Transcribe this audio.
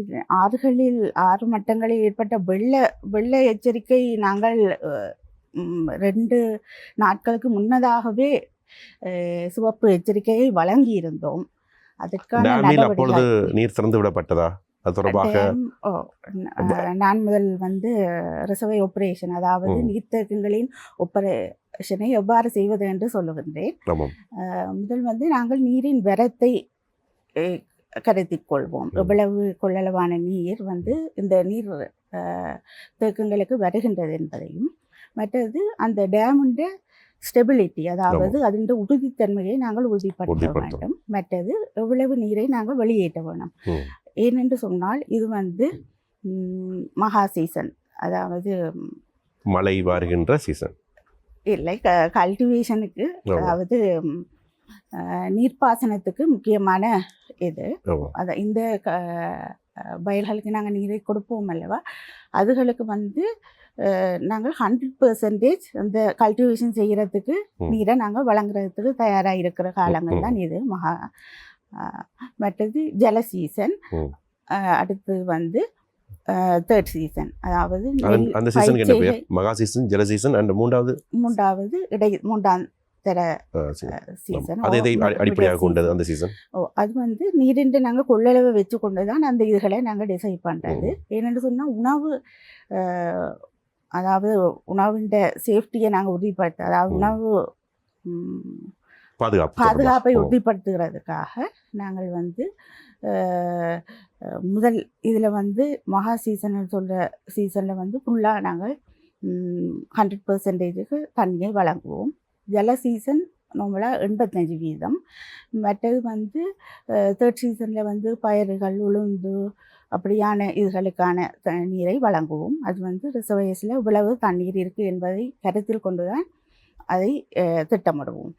இது ஆறுகளில் ஆறு மட்டங்களில் ஏற்பட்ட வெள்ள வெள்ள எச்சரிக்கை நாங்கள் ரெண்டு நாட்களுக்கு முன்னதாகவே சிவப்பு எச்சரிக்கையை வழங்கியிருந்தோம். அதற்கான அப்பொழுது நீர் திறந்து விடப்பட்டதா? அது தொடர்பாக? நான் முதல் வந்து ரிசர்வை ஆபரேஷன் அதாவது. நீர்த்தேக்கங்களின் ஆபரேஷனை எவ்வாறு செய்வது என்று சொல்லுகின்றேன் முதல் வந்து நாங்கள் நீரின் வரத்தை கருத்தில் கொள்வோம். எவ்வளவு கொள்ளளவான நீர் வந்து இந்த நீர் தேக்கங்களுக்கு வருகின்றது என்பதையும் மற்றது அந்த டேமுண்ட ஸ்டெபிலிட்டி அதாவது அதன் உறுதித்தன்மையை நாங்கள் உறுதிப்படுத்த வேண்டும். மற்றது எவ்வளவு நீரை நாங்கள் வெளியேற்ற வேணும். ம். ஏனென்று சொன்னால் இது வந்து மகா சீசன். அதாவது மழை வருகின்ற சீசன். இல்லை கல்டிவேஷனுக்கு அதாவது நீர்ப்பாசனத்துக்கு முக்கியமான இது. அத இந்த வயல்களுக்கு நாங்கள் நீரை கொடுப்போம் அல்லவா? அதுகளுக்கு வந்து நாங்கள் ஹண்ட்ரட் பர்சன்டேஜ் அந்த கல்டிவேஷன் செய்கிறதுக்கு. நீரை நாங்கள் வழங்குறதுக்கு தயாராக இருக்கிற காலங்கள். தான் இது. மகா மற்றது ஜல சீசன். அடுத்து வந்து தேர்ட் சீசன் அதாவது அந்த- சீசனுக்கு என்ன மகா சீசன் ஜல சீசன் அண்ட் மூன்றாவது? மூன்றாவது இடை மூன்றாம் தர. சீசன் அதை அடி- அடிப்படையாக கொண்டது அந்த சீசன் ஓ அது வந்து நீரின்று நாங்கள் கொள்ளளவை வச்சு கொண்டு தான் அந்த இதுகளை நாங்கள் டிசைட் பண்ணுறது ஏனென்று சொன்னால் உணவு அதாவது உணவின் சேஃப்டியை நாங்கள் உறுதிப்படுத்த அதாவது. உணவு பாதுகாப்பு பாதுகாப்பை உறுதிப்படுத்துகிறதுக்காக நாங்கள் வந்து முதல் இதில் வந்து மகா சீசன் சொல்கிற சீசனில் வந்து ஃபுல்லாக நாங்கள் ஹண்ட்ரட் பர்சன்டேஜுக்கு தண்ணியை வழங்குவோம். ஜல சீசன் நார்மலாக எண்பத்தஞ்சு வீதம். மற்றது வந்து தேர்ட் சீசனில் வந்து பயிர்கள் உளுந்து அப்படியான இதுகளுக்கான நீரை வழங்குவோம். அது வந்து ரிசர்வேஸில் இவ்வளவு தண்ணீர் இருக்குது என்பதை கருத்தில் கொண்டு தான் அதை திட்டமிடுவோம்.